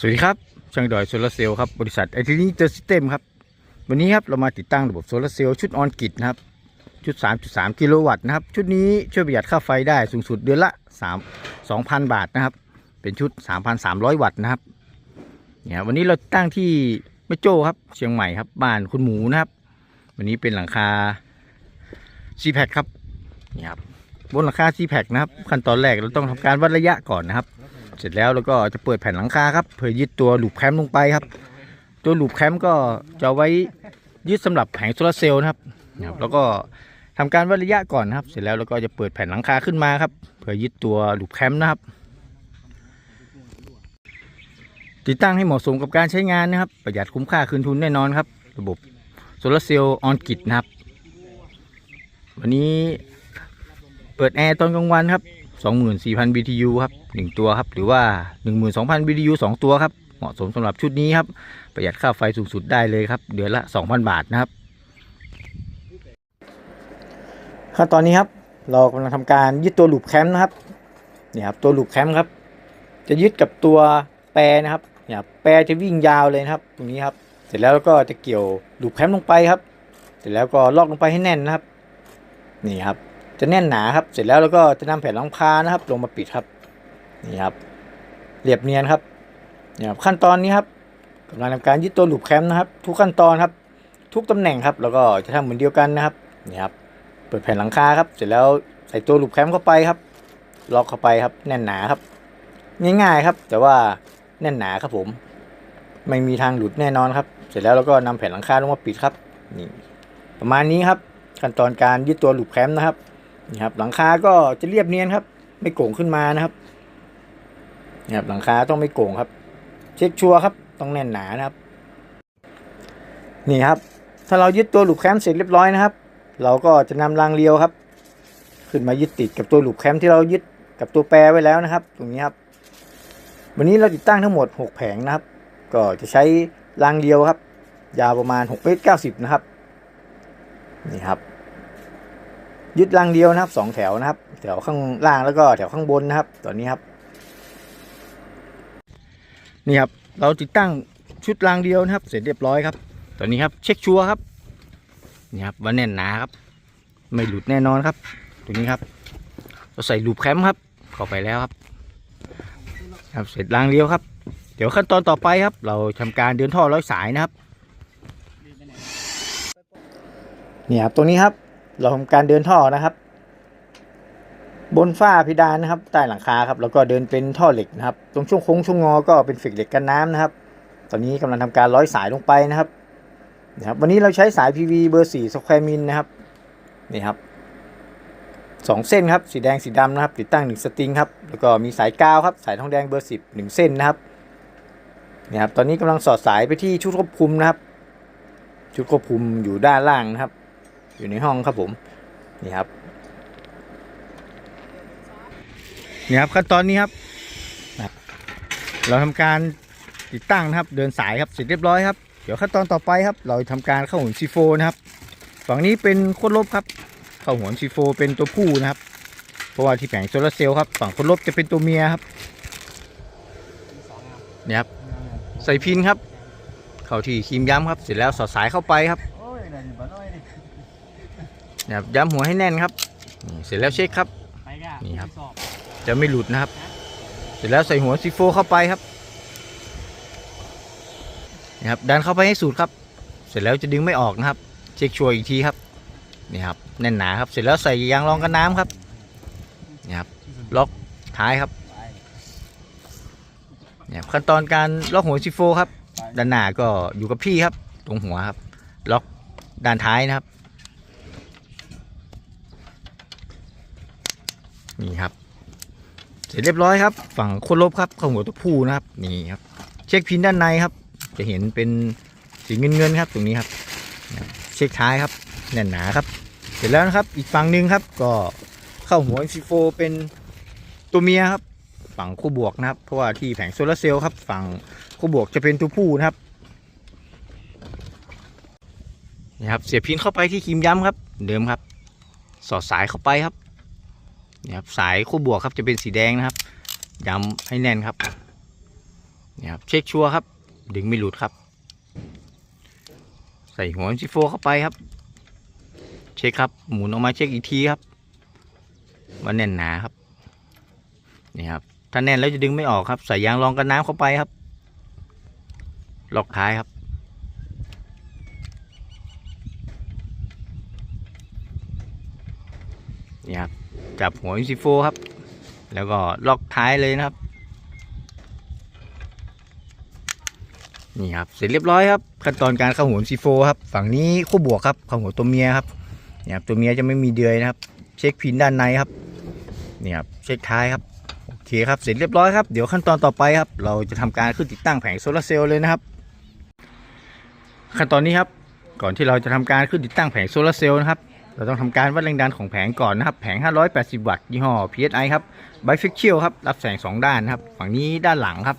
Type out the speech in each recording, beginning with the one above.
สวัสดีครับ ช่างดอยโซลาร์เซลล์ครับบริษัทไอทีนี้เจอซิสเต็มครับ วันนี้ครับเรามาติดตั้งระบบโซลาร์เซลล์ชุดออนกิตนะครับ ชุด 3.3 กิโลวัตต์นะครับ ชุดนี้ช่วยประหยัดค่าไฟได้สูงสุดเดือนละ 3 2,000 บาทนะครับ เป็นชุด 3,300 วัตต์นะครับเนี่ยวันนี้เราตั้งที่แม่โจ้ครับ เชียงใหม่ครับบ้านคุณหมูนะครับ วันนี้เป็นหลังคา c p a c ครับนี่ครับบนหลังคา c p a c นะครับขั้นตอนแรกเราต้องทำการวัดระยะก่อนนะครับ เสร็จแล้วเราก็จะเปิดแผ่นหลังคาครับเพื่อยึดตัวลูปแคมป์ลงไปครับ ตัวลูปแคมป์ก็จะไว้ยึดสำหรับแผงโซลาร์เซลล์นะครับแล้วก็ทำการวัดระยะก่อนนะครับ เสร็จแล้วเราก็จะเปิดแผ่นหลังคาขึ้นมาครับเพื่อยึดตัวลูปแคมป์นะครับ ติดตั้งให้เหมาะสมกับการใช้งานนะครับ ประหยัดคุ้มค่าคืนทุนแน่นอนครับ ระบบโซลาร์เซลล์ออนกิตนะครับ วันนี้เปิดแอร์ตอนกลางวันครับ 24,000 BTU ครับ 1 ตัวครับ หรือว่า 12,000 BTU 2 ตัวครับ เหมาะสมสำหรับชุดนี้ครับ ประหยัดค่าไฟสูงสุดได้เลยครับ เดือนละ 2,000 บาทนะครับขั้นตอนนี้ครับเรากำลังทำการยึดตัวลูปแคมป์นะครับนี่ครับตัวลูปแคมป์ครับ จะยึดกับตัวแปรนะครับเนี่ยครับแปรจะวิ่งยาวเลยนะครับ ตรงนี้ครับ เสร็จแล้วก็จะเกี่ยวลูปแคมป์ลงไปครับ เสร็จแล้วก็ลอกลงไปให้แน่นนะครับ นี่ครับ จะแน่นหนาครับ เสร็จแล้วเราก็จะนำแผ่นรองคานะครับ ลงมาปิดครับ นี่ครับเรียบเนียนครับเนี่ยครับขั้นตอนนี้ครับกำลังทำการยึดตัวหลูปแคมป์นะครับ ทุกขั้นตอนครับ ทุกตำแหน่งครับ แล้วก็จะทำเหมือนเดียวกันนะครับนี่ครับเปิดแผ่นหลังคาครับ เสร็จแล้วใส่ตัวหลูปแคมป์เข้าไปครับล็อกเข้าไปครับ แน่นหนาครับ ง่ายๆครับ แต่ว่าแน่นหนาครับผม ไม่มีทางหลุดแน่นอนครับ เสร็จแล้วเราก็นำแผ่นหลังคาลงมาปิดครับนี่ประมาณนี้ครับขั้นตอนการยึดตัวหลูปแคมป์นะครับนี่ครับหลังคาก็จะเรียบเนียนครับ ไม่โก่งขึ้นมานะครับ นี่ครับหลังคาต้องไม่โก่งครับ เช็คชัวร์ครับต้องแน่นหนานะครับ นี่ครับ ถ้าเรายึดตัวหลูปแคมป์เสร็จเรียบร้อยนะครับ เราก็จะนำรางเลียวครับ ขึ้นมายึดติดกับตัวหลูปแคมป์ที่เรายึดกับตัวแปรไว้แล้วนะครับ ตรงนี้ครับ วันนี้เราติดตั้งทั้งหมด 6 แผงนะครับ ก็จะใช้รางเลียวครับ ยาวประมาณ6เมตร90 นะครับ นี่ครับ ยึดรางเดียวนะครับสองแถวนะครับ แถวข้างล่างแล้วก็แถวข้างบนนะครับ ตอนนี้ครับ นี่ครับ เราติดตั้งชุดรางเดียวนะครับ เสร็จเรียบร้อยครับ ตอนนี้ครับเช็คชัวร์ครับนี่ครับว่าแน่นหนาครับ ไม่หลุดแน่นอนครับ ตัวนี้ครับ เราใส่ลูปแคมป์ครับ เข้าไปแล้วครับ ครับเสร็จรางเดียวครับ เดี๋ยวขั้นตอนต่อไปครับ เราทำการเดินท่อร้อยสายนะครับนี่ครับตรงนี้ครับ เราทำการเดินท่อนะครับ บนฝ้าเพดานนะครับใต้หลังคาครับแล้วก็เดินเป็นท่อเหล็กนะครับ ตรงช่วงโค้งช่วงงอก็เป็นฟิกเหล็กกันน้ำนะครับ ตอนนี้กำลังทำการร้อยสายลงไปนะครับนะครับ วันนี้เราใช้สาย PV เบอร์4สแควร์มิลนะครับนี่ครับสองเส้นครับสีแดงสีดำนะครับ ติดตั้งหนึ่งสตริงครับแล้วก็มีสายกาวครับสายทองแดงเบอร์10หนึ่งเส้นนะครับนี่ครับตอนนี้กำลังสอดสายไปที่ชุดควบคุมนะครับ ชุดควบคุมอยู่ด้านล่างนะครับ อยู่ในห้องครับผมนี่ครับ นี่ครับขั้นตอนนี้ครับ เราทำการติดตั้งนะครับ เดินสายครับเสร็จเรียบร้อยครับ เดี๋ยวขั้นตอนต่อไปครับ เราทำการเข้าหุ่นซีโฟนะครับ ฝั่งนี้เป็นโคตรลบครับ เข้าหัวซีโฟเป็นตัวผู้นะครับ เพราะว่าที่แผงโซลาร์เซลล์ครับ ฝั่งโคตรลบจะเป็นตัวเมียครับเนี่ยครับ ใส่พินครับ เข้าที่ครีมย้ำครับ เสร็จแล้วสอดสายเข้าไปครับนะครับย้ำหัวให้แน่นครับ เสร็จแล้วเช็คครับนี่ครับ จะไม่หลุดนะครับ เสร็จแล้วใส่หัวซีโฟเข้าไปครับนี่ครับดันเข้าไปให้สุดครับ เสร็จแล้วจะดึงไม่ออกนะครับ เช็คชัวร์อีกทีครับนี่ครับแน่นหนาครับเสร็จแล้วใส่ยางรองกันน้ำครับนี่ครับล็อกท้ายครับเนี่ยขั้นตอนการล็อกหัวซีโฟครับด้านหน้าก็อยู่กับพี่ครับ ตรงหัวครับ ล็อกด้านท้ายนะครับนี่ครับ เสร็จเรียบร้อยครับ ฝั่งโคนลบครับเข้าหัวตัวผู้นะครับนี่ครับ เช็คพินด้านในครับ จะเห็นเป็นสีเงินเงินครับตรงนี้ครับ เช็คท้ายครับแน่นหนาครับ เสร็จแล้วนะครับอีกฝั่งหนึ่งครับ ก็เข้าหัวซีโฟเป็นตัวเมียครับ ฝั่งคู่บวกนะครับ เพราะว่าที่แผงโซลาร์เซลล์ครับ ฝั่งคู่บวกจะเป็นตัวผู้นะครับนี่ครับเสียบพินเข้าไปที่ครีมย้ำครับ เดิมครับ สอดสายเข้าไปครับ นี่ครับสายคู่บวกครับจะเป็นสีแดงนะครับย้ำให้แน่นครับนี่ครับเช็คชัวร์ครับ ดึงไม่หลุดครับ ใส่หัวซีโฟเข้าไปครับ เช็คครับหมุนออกมาเช็คอีกทีครับว่าแน่นหนาครับนี่ครับถ้าแน่นแล้วจะดึงไม่ออกครับ ใส่ยางรองกันน้ำเข้าไปครับ ล็อกท้ายครับ นี่ครับ จับหัวซีโฟครับ แล้วก็ล็อกท้ายเลยนะครับ นี่ครับ เสร็จเรียบร้อยครับ ขั้นตอนการเข้าหัวซีโฟครับ ฝั่งนี้คู่บวกครับเข้าหัวตัวเมียครับนี่ครับตัวเมียจะไม่มีเดือยนะครับ เช็คพินด้านในครับนี่ครับเช็คท้ายครับโอเคครับเสร็จเรียบร้อยครับเดี๋ยวขั้นตอนต่อไปครับ เราจะทำการขึ้นติดตั้งแผงโซลาร์เซลล์เลยนะครับ ขั้นตอนนี้ครับ ก่อนที่เราจะทำการขึ้นติดตั้งแผงโซลาร์เซลล์นะครับ เราต้องทำการวัดแรงดันของแผงก่อนนะครับ แผง 580 วัตต์ยี่ห้อ PSI ครับ bifacial ครับ รับแสง 2 ด้านนะครับ ฝั่งนี้ด้านหลังครับ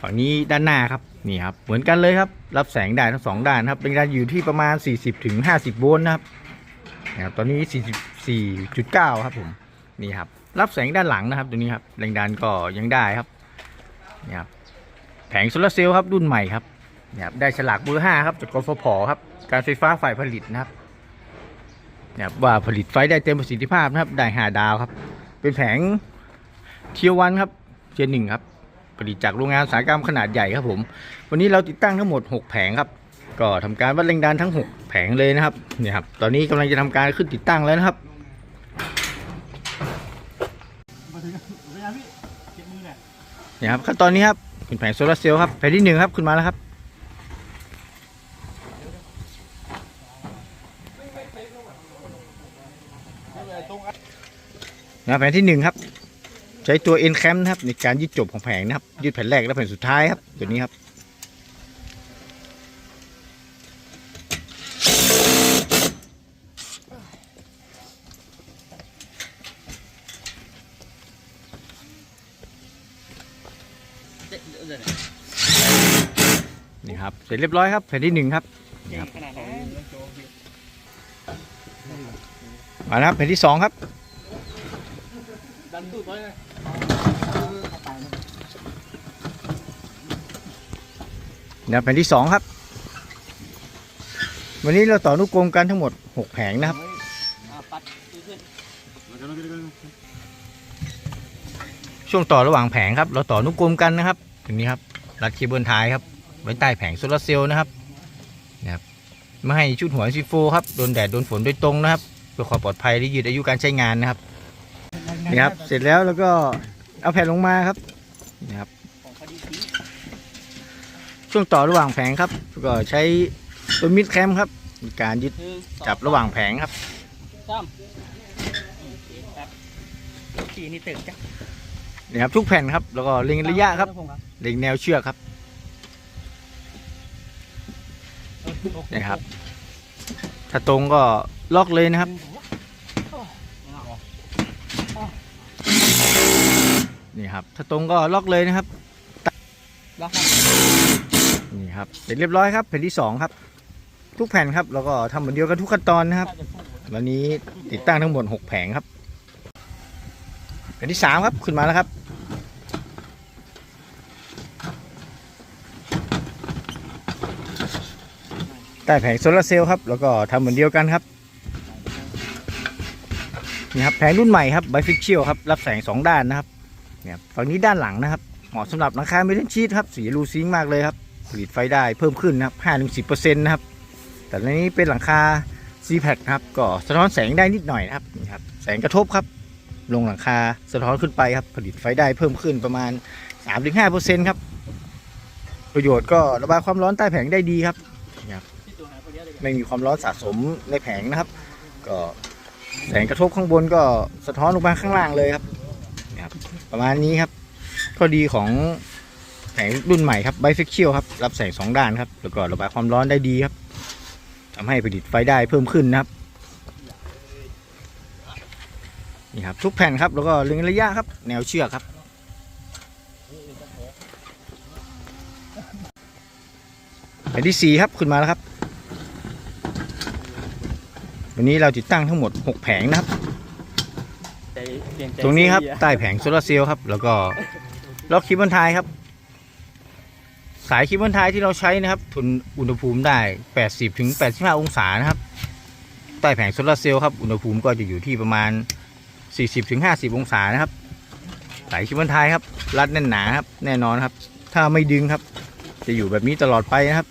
ฝั่งนี้ด้านหน้าครับ นี่ครับ เหมือนกันเลยครับ รับแสงได้ทั้งสองด้านครับ แรงดันอยู่ที่ประมาณ40ถึงโวลต์นะครับนะครับตอนนี้ 44.9 ครับผม นี่ครับ รับแสงด้านหลังนะครับตัวนี้ครับ แรงดันก็ยังได้ครับ นี่ครับ แผงโซลาร์เซลล์ครับรุ่นใหม่ครับ นี่ครับ ได้ฉลากเบอร์5ครับจากกฟผครับ การไฟฟ้าฝ่ายผลิตนะครับ นี่ครับว่าผลิตไฟได้เต็มประสิทธิภาพนะครับ ได้5ดาวครับ เป็นแผงเทียวันครับเทียหนึ่งครับผลิตจากโรงงานอุตสาหกรรมขนาดใหญ่ครับผม วันนี้เราติดตั้งทั้งหมด 6 แผงครับ ก็ทำการวัดแรงดันทั้ง 6 แผงเลยนะครับเนี่ยครับ ตอนนี้กำลังจะทำการขึ้นติดตั้งแล้วนะครับเนี่ยครับขั้นตอนนี้ครับเป็นแผงโซลาร์เซลล์ครับแผงที่หนึ่งครับขึ้นมาแล้วครับ นะแผงที่หนึ่งครับ ใช้ตัว N cam นะครับ ในการยืดจบของแผงนะครับ ยืดแผ่นแรกและแผ่นสุดท้ายครับ ตัวนี้ครับนี่ครับเสร็จเรียบร้อยครับแผ่นที่หนึ่งครับนี่ครับขนาดไหนโจพี่มาแล้วครับแผ่นที่สองครับ นตู้ไว้เลยนี่ครับแผ่นที่สองครับ วันนี้เราต่อนุกรมกันทั้งหมดหกแผงนะครับช่วงต่อระหว่างแผงครับ เราต่อนุกรมกันนะครับตรงนี้ครับรัดเคเบิลท้ายครับไว้ใต้แผงโซลาร์เซลล์นะครับนะครับไม่ให้ชุดหัวซีโฟครับโดนแดดโดนฝนโดยตรงนะครับเพื่อความปลอดภัยและยืดอายุการใช้งานนะครับ นี่ครับ เสร็จแล้วแล้วก็เอาแผ่นลงมาครับนี่ครับของพอดีสีช่วงต่อระหว่างแผงครับ ก็ใช้ตัวมิดแคมครับในการยึดคือจับระหว่างแผงครับซ้ำครับสีนี่ตึกจ้ะนี่ครับทุกแผ่นครับ แล้วก็เล็งระยะครับ เล็งแนวเชือกครับนี่ครับ ถ้าตรงก็ล็อกเลยนะครับ นี่ครับ ถ้าตรงก็ล็อกเลยนะครับล็อกครับนี่ครับเสร็จเรียบร้อยครับแผ่นที่สองครับ ทุกแผ่นครับ แล้วก็ทำเหมือนเดียวกันทุกขั้นตอนนะครับ วันนี้ติดตั้งทั้งหมด6แผงครับแผ่นที่3ครับขึ้นมาแล้วครับใต้แผงโซลาร์เซลล์ครับ แล้วก็ทำเหมือนเดียวกันครับนี่ครับแผงรุ่นใหม่ครับไบฟิกเชียลครับ รับแสง 2 ด้านนะครับ เนี่ยฝั่งนี้ด้านหลังนะครับ เหมาะสำหรับหลังคาเมทัลชีตครับสีรูซิงมากเลยครับผลิตไฟได้เพิ่มขึ้นนะครับ5-10%นะครับ แต่ในนี้เป็นหลังคา c p a c คครับก็สะท้อนแสงได้นิดหน่อยนะครับนี่ครับ แสงกระทบครับ ลงหลังคาสะท้อนขึ้นไปครับ ผลิตไฟได้เพิ่มขึ้นประมาณ 3-5%ครับ ประโยชน์ก็ระบายความร้อนใต้แผงได้ดีครับที่ตัวหาพอดีเลยไม่มีความร้อนสะสมในแผงนะครับ ก็แสงกระทบข้างบนก็สะท้อนลงมาข้างล่างเลยครับ ประมาณนี้ครับข้อดีของแผงรุ่นใหม่ครับไบฟิกเชียลครับ รับแสงสองด้านครับ แล้วก็ระบายความร้อนได้ดีครับทำให้ผลิตไฟได้เพิ่มขึ้นนะครับนี่ครับทุกแผ่นครับแล้วก็เล็งระยะครับ แนวเชือกครับแผ่นที่สี่ครับขึ้นมาแล้วครับ วันนี้เราติดตั้งทั้งหมด6แผงนะครับ ตรงนี้ครับใต้แผงโซลาร์เซลล์ครับ แล้วก็ล็อกคลิปบนท้ายครับ สายเคเบิลไทยที่เราใช้นะครับ ทนอุณหภูมิได้ 80ถึง85 องศานะครับ ใต้แผงโซลาร์เซลล์ครับ อุณหภูมิก็จะอยู่ที่ประมาณ 40ถึง50 องศานะครับ สายเคเบิลไทยครับ รัดแน่นหนาครับ แน่นอนครับ ถ้าไม่ดึงครับ จะอยู่แบบนี้ตลอดไปนะครับ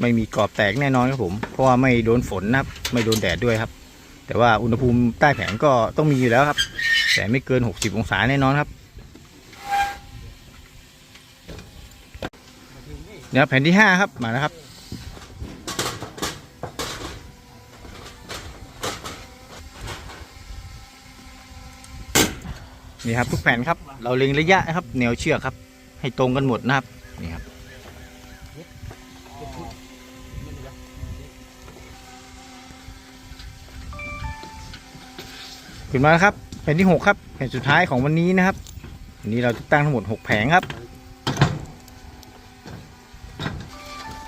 ไม่มีกรอบแตกแน่นอนครับผม เพราะว่าไม่โดนฝนนะครับ ไม่โดนแดดด้วยครับ แต่ว่าอุณหภูมิใต้แผงก็ต้องมีอยู่แล้วครับ แต่ไม่เกิน 60 องศาแน่นอนครับเดี๋ยวแผ่นที่ 5 ครับมาแล้วครับ นี่ครับทุกแผ่นครับ เราเล็งระยะนะครับ แนวเชือกครับ ให้ตรงกันหมดนะครับนี่ครับ ขึ้นมาแล้วครับแผ่นที่หกครับแผ่นสุดท้ายของวันนี้นะครับวันนี้เราจะตั้งทั้งหมดหกแผงครับ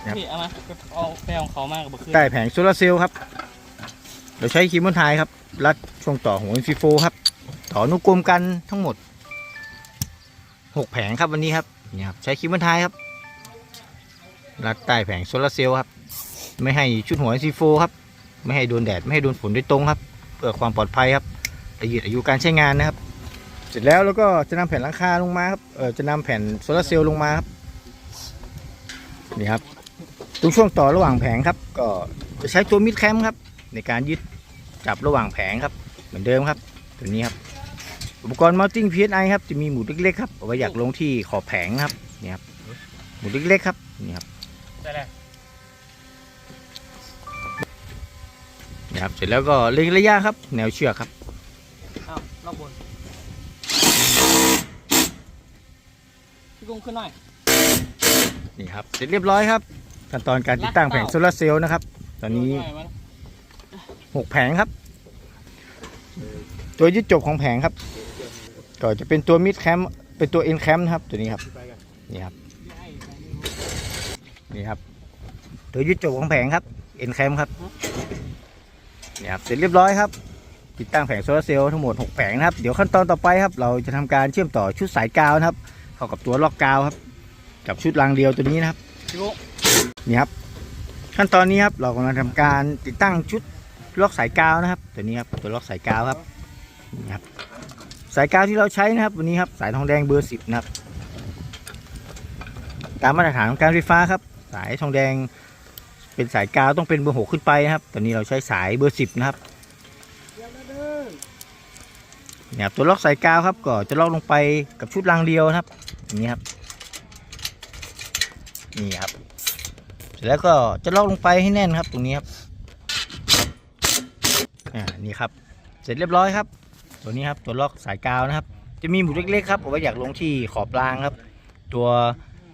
ครับพี่เอามาเอาไปเอาของเขามากกับบุคือใต้แผงโซลาร์เซลล์ครับเราใช้ครีมบอนไทยครับ รัดช่วงต่อหัวอินฟิโฟครับ ต่ออนุกรมกันทั้งหมดหกแผงครับวันนี้ครับนี่ครับใช้ครีมบอนไทยครับ รัดใต้แผงโซลาร์เซลล์ครับ ไม่ให้ชุดหัวอินฟิโฟครับ ไม่ให้โดนแดดไม่ให้โดนฝนโดยตรงครับเพื่อความปลอดภัยครับ และยืดอายุการใช้งานนะครับ เสร็จแล้วเราก็จะนำแผ่นหลังคาลงมาครับเออจะนำแผ่นโซลาร์เซลล์ลงมาครับนี่ครับตรงช่วงต่อระหว่างแผงครับ ก็จะใช้ตัวมิดแคมครับ ในการยึดจับระหว่างแผงครับ เหมือนเดิมครับตัวนี้ครับ อุปกรณ์ mounting PSI ครับจะมีหมุดเล็กๆครับเอาไว้อยากลงที่ขอบแผงครับนี่ครับหมุดเล็กๆครับนี่ครับได้แล้วนี่ครับเสร็จแล้วก็เล็งระยะครับ แนวเชือกครับ อ้าวรอบบนพี่กุ้งขึ้นหน่อย นี่ครับ เสร็จเรียบร้อยครับ ขั้นตอนการติดตั้งแผงโซลาร์เซลล์นะครับ ตอนนี้หยมาหกแผงครับ ตัวยึดจบของแผงครับ ก็จะเป็นตัวมิดแคมเป็นตัวเอ็นแคมนะครับ ตัวนี้ครับ นี่ครับ นี่ครับ ตัวยึดจบของแผงครับ เอ็นแคมครับ นี่ครับ เสร็จเรียบร้อยครับ ติดตั้งแผงโซลาร์เซลล์ทั้งหมด 6 แผงนะครับ เดี๋ยวขั้นตอนต่อไปครับ เราจะทำการเชื่อมต่อชุดสายกาวนะครับ เข้ากับตัวล็อกกาวครับ กับชุดรางเดียวตัวนี้นะครับพี่กุ้งนี่ครับ ขั้นตอนนี้ครับ เรากำลังทำการติดตั้งชุดล็อกสายกาวนะครับ ตัวนี้ครับ ตัวล็อกสายกาวครับนี่ครับ สายกาวที่เราใช้นะครับ วันนี้ครับ สายทองแดงเบอร์สิบนะครับ ตามมาตรฐานของการไฟฟ้าครับ สายทองแดงเป็นสายกาวต้องเป็นเบอร์หกขึ้นไปนะครับ ตอนนี้เราใช้สายเบอร์สิบนะครับเนี่ยครับตัวล็อกสายกาวครับก็จะล็อกลงไปกับชุดรางเดียวนะครับอย่างนี้ครับนี่ครับเสร็จแล้วก็จะล็อกลงไปให้แน่นครับตรงนี้ครับอ่านี่ครับเสร็จเรียบร้อยครับ ตัวนี้ครับตัวล็อกสายกาวนะครับ จะมีหมุดเล็กๆครับเอาไว้อยากลงที่ขอบรางครับ ตัว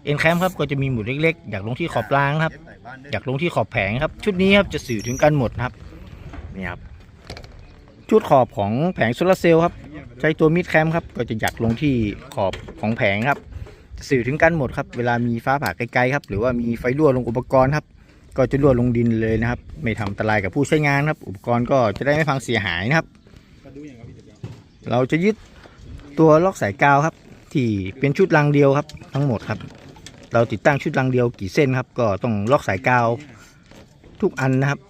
เอ็นแคมครับก็จะมีหมุดเล็กๆ อยากลงที่ขอบรางครับ อยากลงที่ขอบแผงครับ ชุดนี้ครับจะสื่อถึงกันหมดนะครับนี่ครับชุดขอบของแผงโซลาร์เซลล์ครับ ใช้ตัวมิดแคมครับ ก็จะอยากลงที่ขอบของแผงครับ สื่อถึงกันหมดครับ เวลามีฟ้าผ่าไกลๆครับ หรือว่ามีไฟรั่วลงอุปกรณ์ครับ ก็จะรั่วลงดินเลยนะครับ ไม่ทำอันตรายกับผู้ใช้งานครับ อุปกรณ์ก็จะได้ไม่พังเสียหายนะครับ เราจะยึดตัวล็อกสายกาวครับ ที่เป็นชุดรังเดียวครับ ทั้งหมดครับ เราติดตั้งชุดรังเดียวกี่เส้นครับ ก็ต้องล็อกสายกาวทุกอันนะครับ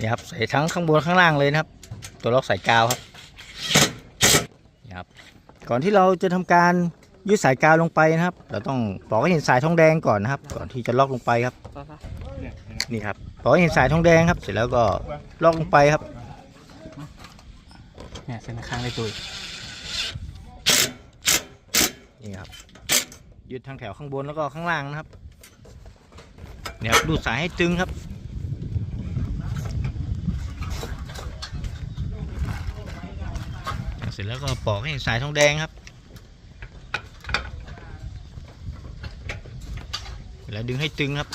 นี่ครับใส่ทั้งข้างบนข้างล่างเลยนะครับ ตัวล็อกสายกาวครับนี่ครับ ก่อนที่เราจะทำการยืดสายกาวลงไปนะครับ เราต้องปอกให้เห็นสายทองแดงก่อนนะครับ ก่อนที่จะล็อกลงไปครับไปๆนี่ครับปอกให้เห็นสายทองแดงครับ เสร็จแล้วก็ล็อกลงไปครับ เนี่ยเส้นข้างในตัวนี่ครับ ยืดทางแถวข้างบนแล้วก็ข้างล่างนะครับเนี่ยครับดูดสายให้ตึงครับ เสร็จแล้วก็ปอกให้เห็นสายทองแดงครับ แล้วดึงให้ตึงครับ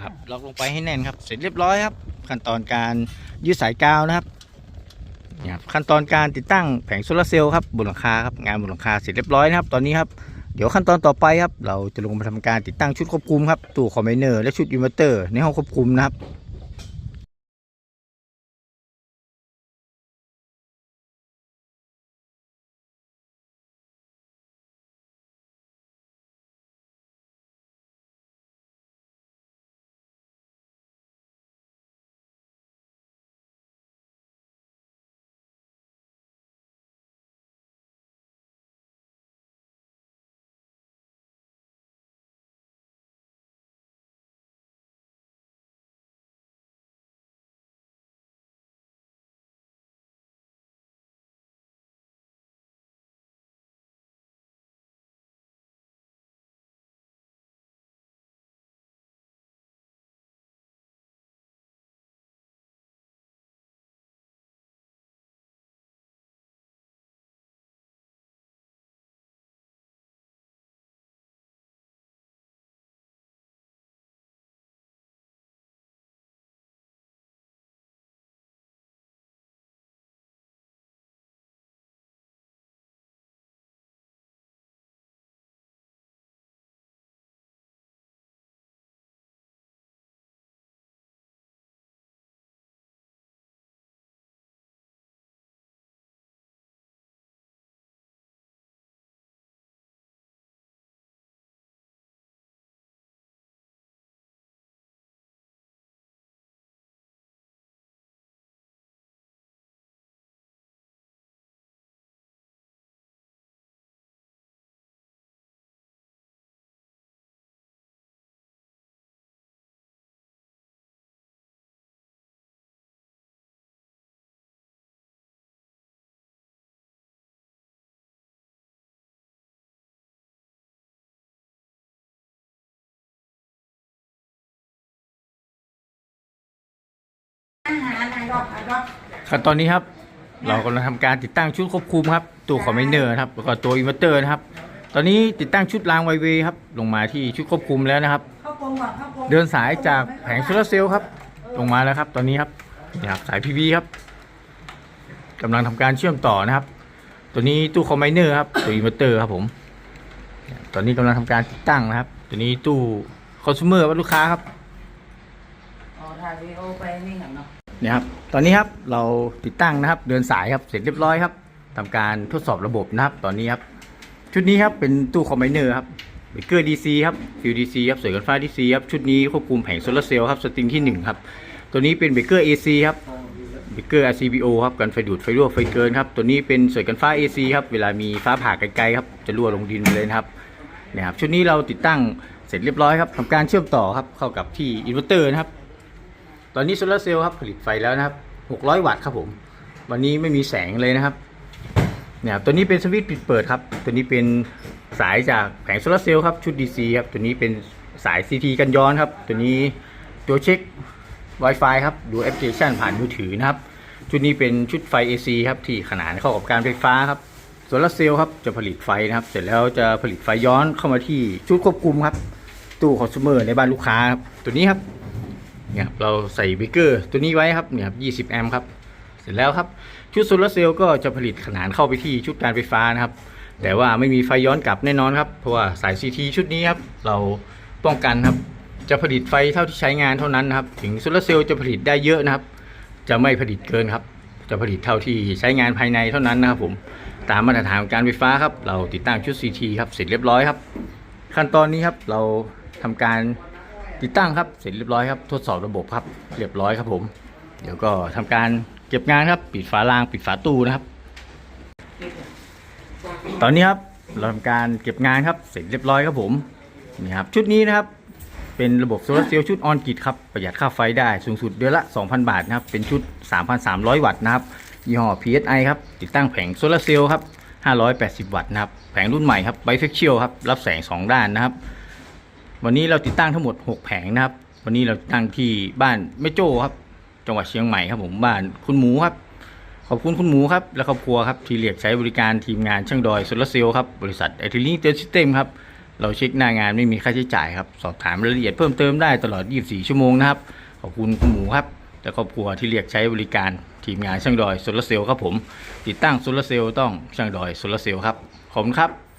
ครับล็อกลงไปให้แน่นครับ เสร็จเรียบร้อยครับ ขั้นตอนการยืดสายกาวนะครับครับขั้นตอนการติดตั้งแผงโซลาร์เซลล์ครับบนหลังคาครับงานบนหลังคาเสร็จเรียบร้อยนะครับ ตอนนี้ครับ เดี๋ยวขั้นตอนต่อไปครับ เราจะลงมาทำการติดตั้งชุดควบคุมครับตู้คอมไบเนอร์และชุดอินเวอร์เตอร์ในห้องควบคุมนะครับ ขั้นตอนนี้ครับ เรากำลังทำการติดตั้งชุดควบคุมครับตู้คอมไบเนอร์นะครับแล้วก็ตัวอินเวอร์เตอร์นะครับ ตอนนี้ติดตั้งชุดรางไวเวย์ครับ ลงมาที่ชุดควบคุมแล้วนะครับเข้ากรงก่อนเข้ากรงเดินสายจากแผงโซลาร์เซลล์ครับ ลงมาแล้วครับ ตอนนี้ครับนี่ครับสาย PV ครับกำลังทำการเชื่อมต่อนะครับ ตัวนี้ตู้คอมไบเนอร์ครับ ตัวอินเวอร์เตอร์ครับผม ตอนนี้กำลังทำการติดตั้งนะครับ ตัวนี้ตู้คอน sumer วัดลูกค้าครับอ๋อถ่ายวีดีโอไปนี่เหรอเนาะเนี่ครับ ตอนนี้ครับเราติดตั้งนะครับ เดินสายครับเสร็จเรียบร้อยครับทำการทดสอบระบบนะครับ ตอนนี้ครับชุดนี้ครับเป็นตู้คอมไบเนอร์ครับเบเกอร์ดีซีครับฟิวดีซีครับสวยกันฟ้าดีซีครับชุดนี้ควบคุมแผงโซลาร์เซลล์ครับสตริงที่ 1 ครับ ตัวนี้เป็นเบเกอร์ AC ครับเบเกอร์ RCBO ครับกันไฟดูดไฟรั่วไฟเกินครับตัวนี้เป็นสวยกันฟ้า AC ครับเวลามีฟ้าผ่าไกลๆครับจะรั่วลงดินไปเลยนะครับนี่ยครับชุดนี้เราติดตั้งเสร็จเรียบร้อยครับทำการเชื่อมต่อครับเข้ากับที่อินเวอร์เตอร์นะครับ ตอนนี้โซลาร์เซลล์ครับผลิตไฟแล้วนะครับ 600 วัตต์ครับผม วันนี้ไม่มีแสงเลยนะครับเนี่ยครับตัวนี้เป็นสวิตช์ปิดเปิดครับ ตัวนี้เป็นสายจากแผงโซลาร์เซลล์ครับชุด DC ครับ ตัวนี้เป็นสาย CT กันย้อนครับ ตัวนี้ตัวเช็ค Wi-Fi ครับ ดูแอปพลิเคชันผ่านมือถือนะครับ ชุดนี้เป็นชุดไฟ AC ครับที่ขนานเข้ากับการไฟฟ้าครับโซลาร์เซลล์ครับจะผลิตไฟนะครับ เสร็จแล้วจะผลิตไฟย้อนเข้ามาที่ชุดควบคุมครับ ตู้คอน sumer ในบ้านลูกค้าครับตัวนี้ครับ เนี่ยครับเราใส่เบรกเกอร์ตัวนี้ไว้ครับเนี่ยครับ20 แอมป์ครับ เสร็จแล้วครับ ชุดโซลาร์เซลล์ก็จะผลิตขนานเข้าไปที่ชุดการไฟฟ้านะครับ แต่ว่าไม่มีไฟย้อนกลับแน่นอนครับ เพราะว่าสาย CT ชุดนี้ครับ เราป้องกันครับ จะผลิตไฟเท่าที่ใช้งานเท่านั้นนะครับ ถึงโซลาร์เซลล์จะผลิตได้เยอะนะครับ จะไม่ผลิตเกินครับ จะผลิตเท่าที่ใช้งานภายในเท่านั้นนะครับผม ตามมาตรฐานของการไฟฟ้าครับ เราติดตั้งชุด CT ครับ เสร็จเรียบร้อยครับ ขั้นตอนนี้ครับ เราทำการ ติดตั้งครับเสร็จเรียบร้อยครับทดสอบระบบครับ เรียบร้อยครับผม เดี๋ยวก็ทำการเก็บงานครับปิดฝารางปิดฝาตู้นะครับ ตอนนี้ครับเราทำการเก็บงานครับเสร็จเรียบร้อยครับผมนี่ครับชุดนี้นะครับเป็นระบบโซลาร์เซลล์ชุดออนกิตครับประหยัดค่าไฟได้สูงสุดเดือนละ 2,000 บาทนะครับเป็นชุด 3,300 วัตต์นะครับยี่ห้อ PSI ครับติดตั้งแผงโซลาร์เซลล์ครับ580 วัตต์นะครับแผงรุ่นใหม่ครับไบเฟกเชียลครับรับแสง 2 ด้านนะครับ วันนี้เราติดตั้งทั้งหมด 6 แผงนะครับ วันนี้เราติดตั้งที่บ้านแม่โจ้ครับ จังหวัดเชียงใหม่ครับผมบ้านคุณหมูครับ ขอบคุณคุณหมูครับและครอบครัวครับที่เรียกใช้บริการทีมงานช่างดอยโซลาร์เซลล์ครับบริษัทไอทีลิงเตอร์ซิสเต็มครับเราเช็คหน้างานไม่มีค่าใช้จ่ายครับ สอบถามรายละเอียดเพิ่มเติมได้ตลอด 24 ชั่วโมงนะครับ ขอบคุณคุณหมูครับและครอบครัวที่เรียกใช้บริการทีมงานช่างดอยโซลาร์เซลล์ครับผม ติดตั้งโซลาร์เซลล์ต้องช่างดอยโซลาร์เซลล์ครับ ขอบคุณครับ